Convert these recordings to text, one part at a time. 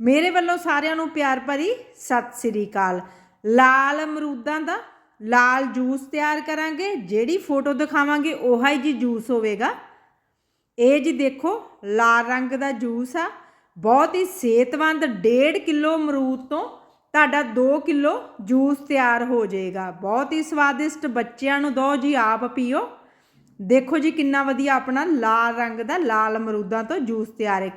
ਮੇਰੇ ਵੱਲੋਂ ਸਾਰਿਆਂ ਨੂੰ ਪਿਆਰ ਭਰੀ ਸਤਿ ਸ੍ਰੀ ਅਕਾਲ। ਲਾਲ ਅਮਰੂਦਾਂ ਦਾ ਲਾਲ ਜੂਸ ਤਿਆਰ ਕਰਾਂਗੇ, ਜਿਹੜੀ ਫੋਟੋ ਦਿਖਾਵਾਂਗੇ ਉਹੀ ਹੀ ਜੀ ਜੂਸ ਹੋਵੇਗਾ। ਇਹ ਜੀ ਦੇਖੋ, ਲਾਲ ਰੰਗ ਦਾ ਜੂਸ ਆ। ਬਹੁਤ ਹੀ ਸਿਹਤਮੰਦ 1.5 ਕਿਲੋ ਅਮਰੂਦ ਤੋਂ ਤੁਹਾਡਾ 2 ਕਿਲੋ ਜੂਸ ਤਿਆਰ ਹੋ ਜਾਏਗਾ। ਬਹੁਤ ਹੀ ਸਵਾਦਿਸ਼ਟ ਬੱਚਿਆਂ ਨੂੰ ਦਿਓ ਜੀ ਆਪ ਪੀਓ। ਦੇਖੋ ਜੀ ਕਿੰਨਾ ਵਧੀਆ ਆਪਣਾ ਲਾਲ ਰੰਗ ਦਾ ਲਾਲ ਅਮਰੂਦਾਂ ਤੋਂ ਜੂਸ ਤਿਆਰ ਹੈ।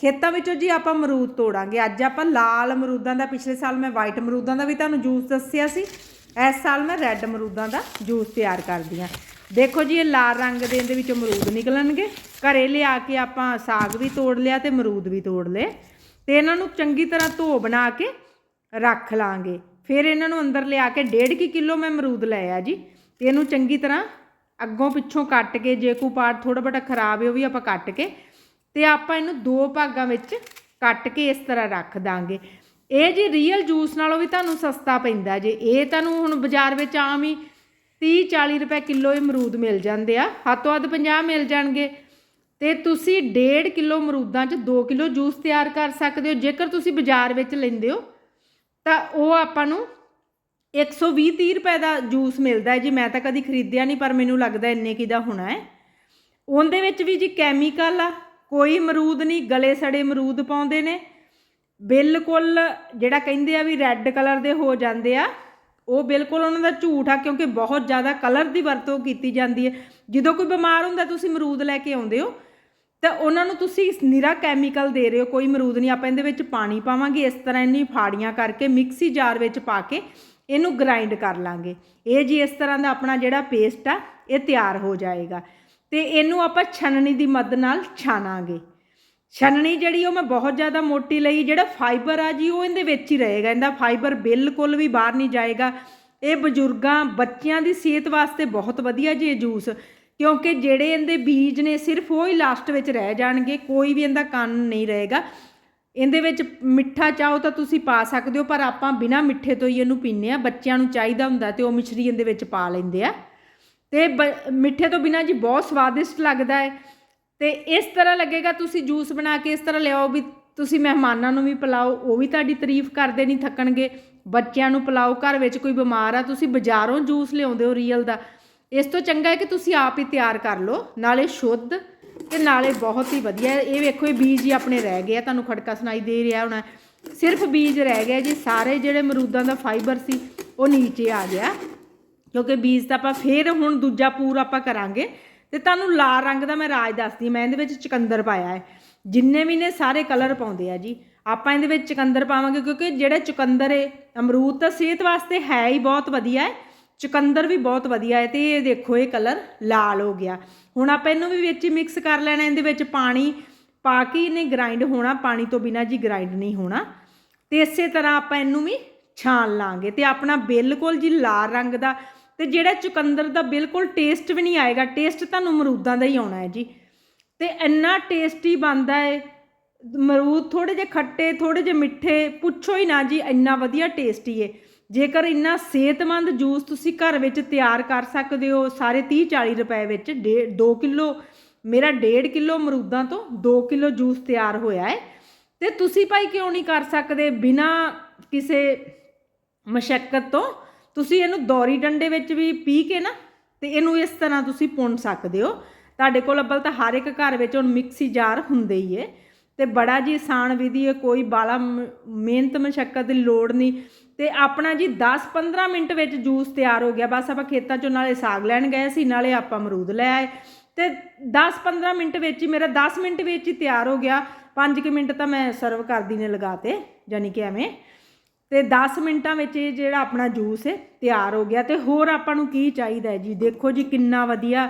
ਖੇਤਾਂ ਵਿੱਚੋਂ ਜੀ ਆਪਾਂ ਅਮਰੂਦ ਤੋੜਾਂਗੇ। ਅੱਜ ਆਪਾਂ ਲਾਲ ਅਮਰੂਦਾਂ ਦਾ, ਪਿਛਲੇ ਸਾਲ ਮੈਂ ਵਾਈਟ ਅਮਰੂਦਾਂ ਦਾ ਵੀ ਤੁਹਾਨੂੰ ਜੂਸ ਦੱਸਿਆ ਸੀ। ਇਸ ਸਾਲ ਮੈਂ ਰੈੱਡ ਅਮਰੂਦਾਂ ਦਾ ਜੂਸ ਤਿਆਰ ਕਰਦੀ ਹਾਂ। ਦੇਖੋ ਜੀ, ਇਹ ਲਾਲ ਰੰਗ ਦੇ, ਇਹਦੇ ਵਿੱਚ ਅਮਰੂਦ ਨਿਕਲਣਗੇ। ਘਰੇ ਲਿਆ ਕੇ ਆਪਾਂ ਸਾਗ ਵੀ ਤੋੜ ਲਿਆ ਤੇ ਅਮਰੂਦ ਵੀ ਤੋੜ ਲਏ। ਤੇ ਇਹਨਾਂ ਨੂੰ ਚੰਗੀ ਤਰ੍ਹਾਂ ਧੋ ਬਣਾ ਕੇ ਰੱਖ ਲਾਂਗੇ। ਫਿਰ ਇਹਨਾਂ ਨੂੰ ਅੰਦਰ ਲਿਆ ਕੇ 1.5 ਕਿਲੋ ਮੈਂ ਅਮਰੂਦ ਲਏ ਆ ਜੀ। ਤੇ ਇਹਨੂੰ ਚੰਗੀ ਤਰ੍ਹਾਂ ਅੱਗੋਂ ਪਿੱਛੋਂ ਕੱਟ ਕੇ, ਜੇ ਕੋਈ ਪਾਰਟ ਥੋੜਾ ਬਟਾ ਖਰਾਬ ਹੈ, ਉਹ ਵੀ ਆਪਾਂ ਕੱਟ ਕੇ ਤੇ ਆਪਾਂ ਇਹਨੂੰ ਦੋ ਭਾਗਾਂ ਵਿੱਚ ਕੱਟ ਕੇ ਇਸ ਤਰ੍ਹਾਂ ਰੱਖ ਦਾਂਗੇ। ਇਹ ਜੀ ਰੀਅਲ ਜੂਸ ਨਾਲੋਂ ਵੀ ਤੁਹਾਨੂੰ ਸਸਤਾ ਪੈਂਦਾ ਜੇ। ਇਹ ਤੁਹਾਨੂੰ ਹੁਣ ਬਾਜ਼ਾਰ ਵਿੱਚ ਆਮ ਹੀ 30 40 ਰੁਪਏ ਕਿਲੋ ਅਮਰੂਦ ਮਿਲ ਜਾਂਦੇ ਆ। ਹੱਥੋਂ ਹੱਥ 50 ਮਿਲ ਜਾਣਗੇ। ਤੇ ਤੁਸੀਂ 1.5 ਕਿਲੋ ਅਮਰੂਦਾਂ 'ਚ 2 ਕਿਲੋ ਜੂਸ ਤਿਆਰ ਕਰ ਸਕਦੇ ਹੋ। ਜੇਕਰ ਤੁਸੀਂ ਬਾਜ਼ਾਰ ਵਿੱਚ ਲੈਂਦੇ ਹੋ, ਤਾਂ ਉਹ ਆਪਾਂ ਨੂੰ 120 30 ਰੁਪਏ ਦਾ ਜੂਸ ਮਿਲਦਾ ਜੀ। ਮੈਂ ਤਾਂ ਕਦੀ ਖਰੀਦਿਆ ਨਹੀਂ, ਪਰ ਮੈਨੂੰ ਲੱਗਦਾ ਇੰਨੇ ਕੀ ਦਾ ਹੋਣਾ ਹੈ। ਉਹਦੇ ਵਿੱਚ ਵੀ ਜੀ ਕੈਮੀਕਲ ਆ। ਕੋਈ ਅਮਰੂਦ ਨਹੀਂ, ਗਲੇ ਸੜੇ ਅਮਰੂਦ ਪਾਉਂਦੇ ਨੇ। ਬਿਲਕੁਲ ਜਿਹੜਾ ਕਹਿੰਦੇ ਆ ਵੀ ਰੈੱਡ ਕਲਰ ਦੇ ਹੋ ਜਾਂਦੇ ਆ, ਉਹ ਬਿਲਕੁਲ ਉਹਨਾਂ ਦਾ ਝੂਠ ਆ, ਕਿਉਂਕਿ ਬਹੁਤ ਜ਼ਿਆਦਾ ਕਲਰ ਦੀ ਵਰਤੋਂ ਕੀਤੀ ਜਾਂਦੀ ਹੈ। ਜਦੋਂ ਕੋਈ ਬਿਮਾਰ ਹੁੰਦਾ, ਤੁਸੀਂ ਅਮਰੂਦ ਲੈ ਕੇ ਆਉਂਦੇ ਹੋ, ਤਾਂ ਉਹਨਾਂ ਨੂੰ ਤੁਸੀਂ ਨਿਰਾ ਕੈਮੀਕਲ ਦੇ ਰਹੇ ਹੋ, ਕੋਈ ਅਮਰੂਦ ਨਹੀਂ, ਆਪਾਂ ਇਹਦੇ ਵਿੱਚ ਪਾਣੀ ਪਾਵਾਂਗੇ, ਇਸ ਤਰ੍ਹਾਂ ਇੰਨੀ ਫਾੜੀਆਂ ਕਰਕੇ ਮਿਕਸੀ ਜਾਰ ਵਿੱਚ ਪਾ ਕੇ ਇਹਨੂੰ ਗ੍ਰਾਈਂਡ ਕਰ ਲਾਂਗੇ। ਇਹ ਜੀ ਇਸ ਤਰ੍ਹਾਂ ਦਾ ਆਪਣਾ ਜਿਹੜਾ ਪੇਸਟ ਆ, ਇਹ ਤਿਆਰ ਹੋ ਜਾਏਗਾ। ਤੇ ਇਹਨੂੰ ਆਪਾਂ ਛਣਨੀ ਦੀ ਮਦਦ ਨਾਲ ਛਾਣਾਂਗੇ। ਛਣਨੀ ਜਿਹੜੀ ਉਹ ਮੈਂ ਬਹੁਤ ਜ਼ਿਆਦਾ ਮੋਟੀ ਲਈ, ਜਿਹੜਾ ਫਾਈਬਰ ਆ ਜੀ, ਉਹ ਇਹਦੇ ਵਿੱਚ ਹੀ ਰਹੇਗਾ। ਇਹਦਾ ਫਾਈਬਰ ਬਿਲਕੁਲ ਵੀ ਬਾਹਰ ਨਹੀਂ ਜਾਏਗਾ। ਇਹ ਬਜ਼ੁਰਗਾਂ, ਬੱਚਿਆਂ ਦੀ ਸਿਹਤ ਵਾਸਤੇ ਬਹੁਤ ਵਧੀਆ ਜੀ ਜੂਸ। ਕਿਉਂਕਿ ਜਿਹੜੇ ਇਹਦੇ ਬੀਜ ਨੇ, ਸਿਰਫ ਉਹ ਹੀ ਲਾਸਟ ਵਿੱਚ ਰਹਿ ਜਾਣਗੇ, ਕੋਈ ਵੀ ਇਹਦਾ ਕੰਨ ਨਹੀਂ ਰਹੇਗਾ। ਇਹਦੇ ਵਿੱਚ ਮਿੱਠਾ ਚਾਹੋ ਤਾਂ ਤੁਸੀਂ ਪਾ ਸਕਦੇ ਹੋ, ਪਰ ਆਪਾਂ ਬਿਨਾ ਮਿੱਠੇ ਤੋਂ ਹੀ ਇਹਨੂੰ ਪੀਂਦੇ ਆ ਬੱਚਿਆਂ ਨੂੰ ਚਾਹੀਦਾ ਹੁੰਦਾ ਤੇ ਉਹ ਮਿਸ਼ਰੀ ਇਹਦੇ ਵਿੱਚ ਪਾ ਲੈਂਦੇ ਆ। ਤੇ ਬ- ਮਿੱਠੇ ਤੋਂ ਬਿਨਾ ਜੀ ਬਹੁਤ ਸਵਾਦਿਸ਼ਟ ਲੱਗਦਾ ਹੈ। ਤੇ ਇਸ ਤਰ੍ਹਾਂ ਲੱਗੇਗਾ ਤੁਸੀਂ ਜੂਸ ਬਣਾ ਕੇ ਇਸ ਤਰ੍ਹਾਂ ਲਿਆਓ ਵੀ ਤੁਸੀਂ ਮਹਿਮਾਨਾਂ ਨੂੰ ਵੀ ਪਿਲਾਓ, ਉਹ ਵੀ ਤੁਹਾਡੀ ਤਾਰੀਫ ਕਰਦੇ ਨਹੀਂ ਥੱਕਣਗੇ। ਬੱਚਿਆਂ ਨੂੰ ਪਿਲਾਓ, ਘਰ ਵਿੱਚ ਕੋਈ ਬਿਮਾਰ ਆ, ਤੁਸੀਂ ਬਾਜ਼ਾਰੋਂ ਜੂਸ ਲਿਆਉਂਦੇ ਹੋ ਰੀਅਲ ਦਾ। ਇਸ ਤੋਂ ਚੰਗਾ ਹੈ ਕਿ ਤੁਸੀਂ ਆਪ ਹੀ ਤਿਆਰ ਕਰ ਲਓ, ਨਾਲੇ ਸ਼ੁੱਧ ਤੇ ਨਾਲੇ ਬਹੁਤ ਹੀ ਵਧੀਆ। ਇਹ ਵੇਖੋ, ਇਹ ਬੀਜ ਹੀ ਆਪਣੇ ਰਹਿ ਗਏ ਆ, ਤੁਹਾਨੂੰ ਖੜਕਾ ਸੁਣਾਈ ਦੇ ਰਿਹਾ ਹੋਣਾ। ਸਿਰਫ ਬੀਜ ਰਹਿ ਗਏ ਜੀ, ਸਾਰੇ ਜਿਹੜੇ ਮਰੂਦਾਂ ਦਾ ਫਾਈਬਰ ਸੀ, ਉਹ ਨੀਚੇ ਆ ਗਿਆ। ਕਿਉਂਕਿ ਬੀਜ ਤਾਂ ਆਪਾਂ ਫੇਰ ਹੁਣ ਦੂਜਾ ਪੂਰ ਆਪਾਂ ਕਰਾਂਗੇ। ਤੇ ਤੁਹਾਨੂੰ ਲਾਲ ਰੰਗ ਦਾ ਮੈਂ ਰਾਜ ਦੱਸਦੀ ਮੈਂ ਇਹਦੇ ਵਿੱਚ ਚਕੰਦਰ ਪਾਇਆ ਹੈ। ਜਿੰਨੇ ਵੀ ਨੇ ਸਾਰੇ ਕਲਰ ਪਾਉਂਦੇ ਆ ਜੀ। ਆਪਾਂ ਇਹਦੇ ਵਿੱਚ ਚਕੰਦਰ ਪਾਵਾਂਗੇ ਕਿਉਂਕਿ ਜਿਹੜੇ ਚੁਕੰਦਰ ਏ, ਅਮਰੂਦ ਤਾਂ ਸਿਹਤ ਵਾਸਤੇ ਹੈ ਹੀ ਬਹੁਤ ਵਧੀਆ ਹੈ। ਚੁਕੰਦਰ ਵੀ ਬਹੁਤ ਵਧੀਆ ਹੈ ਤੇ ਇਹ ਦੇਖੋ, ਇਹ ਕਲਰ ਲਾਲ ਹੋ ਗਿਆ। ਹੁਣ ਆਪਾਂ ਇਹਨੂੰ ਵੀ ਵਿੱਚ ਹੀ ਮਿਕਸ ਕਰ ਲੈਣਾ ਇਹਦੇ ਵਿੱਚ ਪਾਣੀ ਪਾ ਕੇ ਇਹਨੇ ਗ੍ਰਾਈਂਡ ਹੋਣਾ। ਪਾਣੀ ਤੋਂ ਬਿਨਾ ਜੀ ਗ੍ਰਾਈਂਡ ਨਹੀਂ ਹੋਣਾ। ਤੇ ਇਸੇ ਤਰ੍ਹਾਂ ਆਪਾਂ ਇਹਨੂੰ ਵੀ ਛਾਣ ਲਾਂਗੇ। ਤੇ ਆਪਣਾ ਬਿਲਕੁਲ ਜੀ ਲਾਲ ਰੰਗ ਦਾ ਤੇ ਜਿਹੜਾ ਚੁਕੰਦਰ ਦਾ ਬਿਲਕੁਲ ਟੇਸਟ ਵੀ ਨਹੀਂ ਆਏਗਾ ਟੇਸਟ ਤੁਹਾਨੂੰ ਮਰੂਦਾਂ ਦਾ ਹੀ ਆਉਣਾ ਹੈ ਜੀ। ਤੇ ਇੰਨਾ ਟੇਸਟੀ ਬਣਦਾ ਹੈ ਮਰੂਦ ਥੋੜੇ ਜਿਹੇ ਖੱਟੇ ਥੋੜੇ ਜਿਹੇ ਮਿੱਠੇ, ਪੁੱਛੋ ਹੀ ਨਾ ਜੀ, ਇੰਨਾ ਵਧੀਆ ਟੇਸਟੀ ਹੈ ਜੇਕਰ ਇੰਨਾ ਸਿਹਤਮੰਦ ਜੂਸ ਤੁਸੀਂ ਘਰ ਵਿੱਚ ਤਿਆਰ ਕਰ ਸਕਦੇ ਹੋ, ਸਾਰੇ 30 40 ਰੁਪਏ ਵਿੱਚ 2 ਕਿਲੋ, ਮੇਰਾ 1.5 ਕਿਲੋ ਮਰੂਦਾਂ ਤੋਂ 2 ਕਿਲੋ ਜੂਸ ਤਿਆਰ ਹੋਇਆ ਹੈ ਤੇ ਤੁਸੀਂ ਭਾਈ ਕਿਉਂ ਨਹੀਂ ਕਰ ਸਕਦੇ? ਬਿਨਾ ਕਿਸੇ ਮਸ਼ੱਕਤ ਤੋਂ ਤੁਸੀਂ ਇਹਨੂੰ ਦੌਰੀ ਡੰਡੇ ਵਿੱਚ ਵੀ ਪੀ ਕੇ ਨਾ, ਤੇ ਇਹਨੂੰ ਇਸ ਤਰ੍ਹਾਂ ਤੁਸੀਂ ਪੁੰਨ ਸਕਦੇ ਹੋ। ਤੁਹਾਡੇ ਕੋਲ ਅੱਬਲ ਤਾਂ ਹਰ ਇੱਕ ਘਰ ਵਿੱਚ ਹੁਣ ਮਿਕਸੀ ਜਾਰ ਹੁੰਦੇ ਹੀ ਏ ਤੇ ਬੜਾ ਜੀ ਆਸਾਨ ਵਿਧੀ ਹੈ, ਕੋਈ ਬਾਲਾ ਮ- ਮਿਹਨਤ ਮਸ਼ੱਕਤ ਦੀ ਲੋੜ ਨਹੀਂ। ਤੇ ਆਪਣਾ ਜੀ 10-15 ਮਿੰਟ ਵਿੱਚ ਜੂਸ ਤਿਆਰ ਹੋ ਗਿਆ। ਬਸ ਆਪਾਂ ਖੇਤਾਂ ਚੋਂ ਨਾਲੇ ਸਾਗ ਲੈਣ ਗਏ ਸੀ, ਨਾਲੇ ਆਪਾਂ ਅਮਰੂਦ ਲੈ ਆਏ। ਤੇ 10-15 ਮਿੰਟ ਵਿੱਚ ਹੀ ਮੇਰਾ 10 ਮਿੰਟ ਵਿੱਚ ਹੀ ਤਿਆਰ ਹੋ ਗਿਆ। 5 ਮਿੰਟ ਤਾਂ ਮੈਂ ਸਰਵ ਕਰਦੀ ਨੇ ਲਗਾਤੇ ਯਾਨੀ ਕਿ ਐਵੇਂ। ਤੇ 10 ਮਿੰਟਾਂ ਵਿੱਚ ਇਹ ਜਿਹੜਾ ਆਪਣਾ ਜੂਸ ਹੈ, ਤਿਆਰ ਹੋ ਗਿਆ। ਤੇ ਹੋਰ ਆਪਾਂ ਨੂੰ ਕੀ ਚਾਹੀਦਾ ਜੀ? ਦੇਖੋ ਜੀ, ਕਿੰਨਾ ਵਧੀਆ,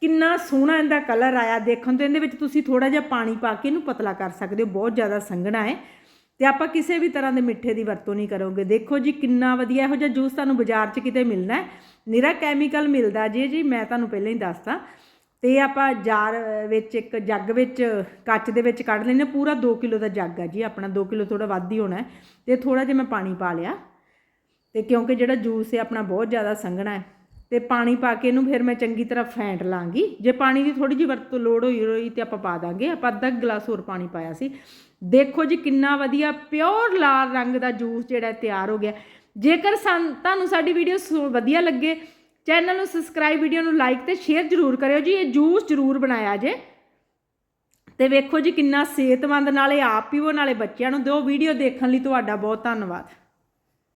ਕਿੰਨਾ ਸੋਹਣਾ ਇਹਦਾ ਕਲਰ ਆਇਆ। ਦੇਖਣ ਤੋਂ ਇਹਦੇ ਵਿੱਚ ਤੁਸੀਂ ਥੋੜਾ ਜਿਹਾ ਪਾਣੀ ਪਾ ਕੇ ਇਹਨੂੰ ਪਤਲਾ ਕਰ ਸਕਦੇ ਹੋ। ਬਹੁਤ ਜ਼ਿਆਦਾ ਸੰਘਣਾ ਹੈ। ਤੇ ਆਪਾਂ ਕਿਸੇ ਵੀ ਤਰ੍ਹਾਂ ਦੇ ਮਿੱਠੇ ਦੀ ਵਰਤੋਂ ਨਹੀਂ ਕਰੋਗੇ। ਦੇਖੋ ਜੀ, ਕਿੰਨਾ ਵਧੀਆ ਇਹੋ ਜਿਹਾ ਜੂਸ ਤੁਹਾਨੂੰ ਬਾਜ਼ਾਰ 'ਚ ਕਿਤੇ ਮਿਲਣਾ ਹੈ। ਨਿਰਾ ਕੈਮੀਕਲ ਮਿਲਦਾ ਜੀ ਜੀ, ਮੈਂ ਤੁਹਾਨੂੰ ਪਹਿਲਾਂ ਹੀ ਦੱਸਤਾ। ਤੇ ਆਪਾਂ ਜਾਰ ਵਿੱਚ ਇੱਕ ਜੱਗ ਵਿੱਚ, ਕੱਚ ਦੇ ਵਿੱਚ ਕੱਢ ਲੈਨੇ ਪੂਰਾ 2 ਕਿਲੋ ਦਾ ਜੱਗ ਆ ਜੀ, ਆਪਣਾ 2 ਕਿਲੋ ਥੋੜਾ ਵੱਧ ਹੀ ਹੋਣਾ ਹੈ। ਤੇ ਥੋੜਾ ਜਿਹਾ ਮੈਂ ਪਾਣੀ ਪਾ ਲਿਆ। ਤੇ ਕਿਉਂਕਿ ਜਿਹੜਾ ਜੂਸ ਹੈ ਆਪਣਾ ਬਹੁਤ ਜ਼ਿਆਦਾ ਸੰਘਣਾ ਹੈ। ਤੇ ਪਾਣੀ ਪਾ ਕੇ ਇਹਨੂੰ ਫਿਰ ਮੈਂ ਚੰਗੀ ਤਰ੍ਹਾਂ ਫੈਂਟ ਲਾਂਗੀ। ਜੇ ਪਾਣੀ ਦੀ ਥੋੜੀ ਜਿਹੀ ਵਰਤੋਂ ਲੋੜ ਹੋਈ ਹੋਈ ਤੇ ਆਪਾਂ ਪਾ ਦਾਂਗੇ। ਆਪਾਂ ਅੱਧਾ ਕੁ ਗਲਾਸ ਹੋਰ ਪਾਣੀ ਪਾਇਆ ਸੀ। ਦੇਖੋ ਜੀ ਕਿੰਨਾ ਵਧੀਆ ਪਿਓਰ ਲਾਲ ਰੰਗ ਦਾ ਜੂਸ ਜਿਹੜਾ ਤਿਆਰ ਹੋ ਗਿਆ। ਜੇਕਰ ਸਾਨ- ਤੁਹਾਨੂੰ ਸਾਡੀ ਵੀਡੀਓ ਸੁ- ਵਧੀਆ ਲੱਗੇ ਚੈਨਲ ਨੂੰ ਸਬਸਕ੍ਰਾਈਬ ਵੀਡੀਓ ਨੂੰ ਲਾਈਕ ਤੇ ਸ਼ੇਅਰ ਜ਼ਰੂਰ ਕਰਿਓ ਜੀ, ਇਹ ਜੂਸ ਜ਼ਰੂਰ ਬਣਾਇਆ ਜੇ। ਤੇ ਵੇਖੋ ਜੀ ਕਿੰਨਾ ਸਿਹਤਮੰਦ, ਨਾਲੇ ਆਪ ਪੀਵੋ ਨਾਲੇ ਬੱਚਿਆਂ ਨੂੰ ਦਿਓ। ਵੀਡੀਓ ਦੇਖਣ ਲਈ ਤੁਹਾਡਾ ਬਹੁਤ ਧੰਨਵਾਦ।